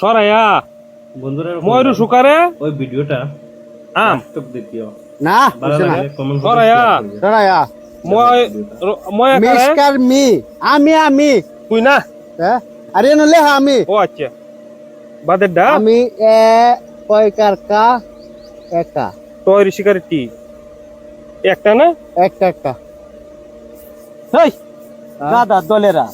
সরাইয়া বন্ধুরা ময়ূর সুকারে ওই ভিডিওটা আম। টক দিও। না সরাইয়া। সরাইয়া মই মিসকার মি আমি আমি। তুই না? হ্যাঁ? আরে নলে আমি। ও আচ্ছা। বাদের ডা আমি এ পয়কার কা? একা। তোর শিকারে টি একটা না? একটা একটা। হেই! দাদা দলেরা।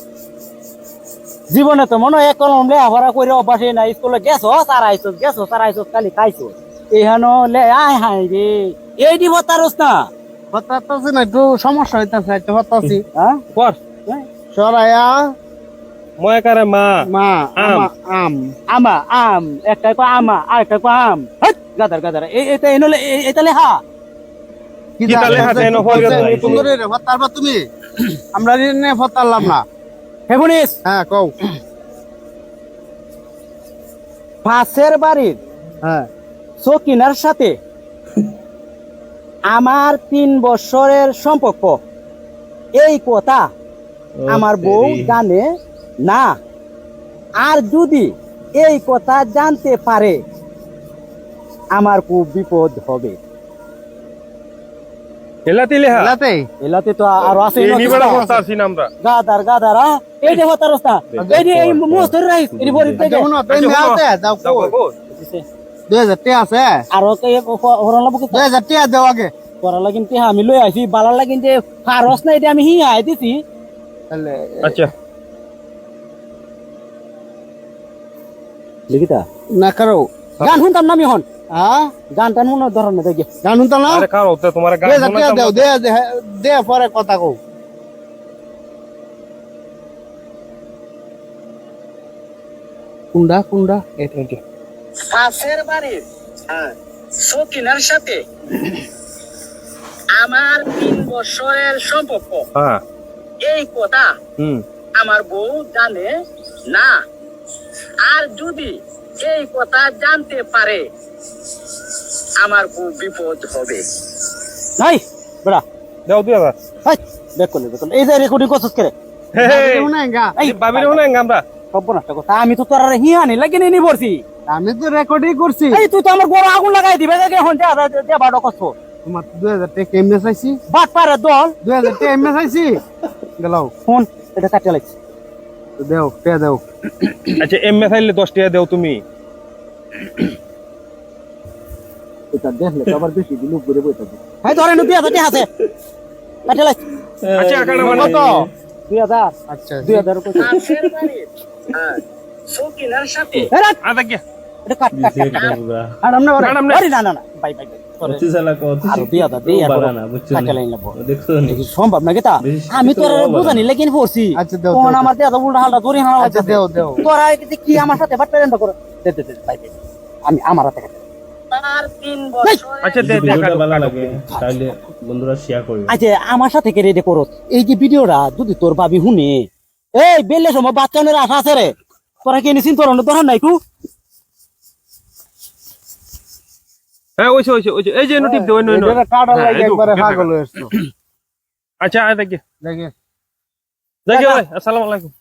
জীবনে তো মনে হয় এক কলম ভরা করে অভ্যাসে না স্কুলে গেছো তার আইসো গেছো তার আইসো খালি খাইছো এখানো লে আয় হাই রে এই দিব তারস না। হতাছি না একটু সমস্যা হইতাছে একটু হতাছি হ্যাঁ? কর। সরাইয়া ময়া কারে মা। মা আম। আমা আম। একটা কো আমা আর একটা কো আম। হেৎ, গাদার গাদার। এই এটা এনলে এটা লেখা? কি হয়ে গেছে? রে হতারবা তুমি? আমরা নে হতারলাম না। হেবুনিস হ্যাঁ কও। পাশের বাড়ির হ্যাঁ। সকিনার সাথে আমার তিন বছরের সম্পর্ক। এই কথা আমার বউ জানে না। আর যদি এই কথা জানতে পারে আমার খুব বিপদ হবে। হেলাতি লেহা লাতে এলাতে তো আরও আছে এই নিবেড়া করতে আসি না আমরা গাদার গাদার আ? এই যে হতার রাস্তা এই যে এই মুখ ধরে রাইস এই বড়ি থেকে যেমন তুমি আচ্ছা, আছে যাও যাও কও গো। দুই হাজার টাকা আছে আর ওকে হরণ লাগবো দুই হাজার টাকা দেও আগে করা লাগিন তে আমি লই আইছি বালার লাগিন যে ফারস না এটা আমি হি আই দিছি তাহলে আচ্ছা লিখিতা না করো গান শুনতাম না আমি হন হ্যাঁ? গান টান মনে না দেখি। জানুন তো না? আরে কারও তো তোমার গান দেও। দে দে পরে কথা কও। কুন্ডা কুন্ডা। এই তো, এই তো। পাশের বাড়ির সকিনার সাথে। আমার তিন বছরের সম্পর্ক। হ্যাঁ। এই কথা হুম। আমার বউ জানে না। আর যদি এই কথা জানতে পারে আমার খুব বিপদ হবে। নাই বেড়া। দাও দুই হাজার হাই দেখ করলে দেখ এই যে রেকর্ডিং করছিস করে হয় আমি তো তোর হিয়ানি লাগিয়ে নিয়ে পড়ছি আমি তো রেকর্ডই করছি। এই তুই তো আমার বড় আগুন লাগাই দিবে। দেখে হন যা যা বাড়ো কষ্ট। তোমার দুই হাজার টাকা কেমনে চাইছি। বাট পারে দল। দুই হাজার টাকা এমনি চাইছি। গেলাও। ফোন এটা কাটিয়ে লাগছে দেও টাকা দেও। আচ্ছা এম এ খাইলে দশ টাকা দেও তুমি। এটা দেখলে তো আবার বেশি দিন উপরে হ্যাঁ দুই হাজার আছে। আচ্ছা কত? দুই হাজার। আচ্ছা। দুই হাজার সকিনার সাথে। আদা কি এটা কাট কাট কাট। আর আমরা আরে না না। না বাই বাই বাই। আর দুই হাজার দুই হাজার কাটিয়ে লাইন লাগবো দেখছ দেখি সম্ভব না গেতা আমি তোর বুঝানি লেকিন পড়ছি। আচ্ছা। আমার দেয়া উল্টা হালটা আচ্ছা দেও তোরা কি আমার সাথে বাই বাই। আমি আমার হাতে আমার সাথে কে রেডি করো? এই যে ভিডিওটা যদি তোর ভাবি শুনে এই বেলে সময় বাচ্চা আশা আছে রে। তোরা কি তোর নাই হ্যাঁ ওইছে ওইছে ওইছে। এই যে নোটিপ দে ওই নই নই কাটা হ্যাঁ, লাগে একবারে পাগল আচ্ছা দেখে। দেখি। ভাই আসসালামু আলাইকুম।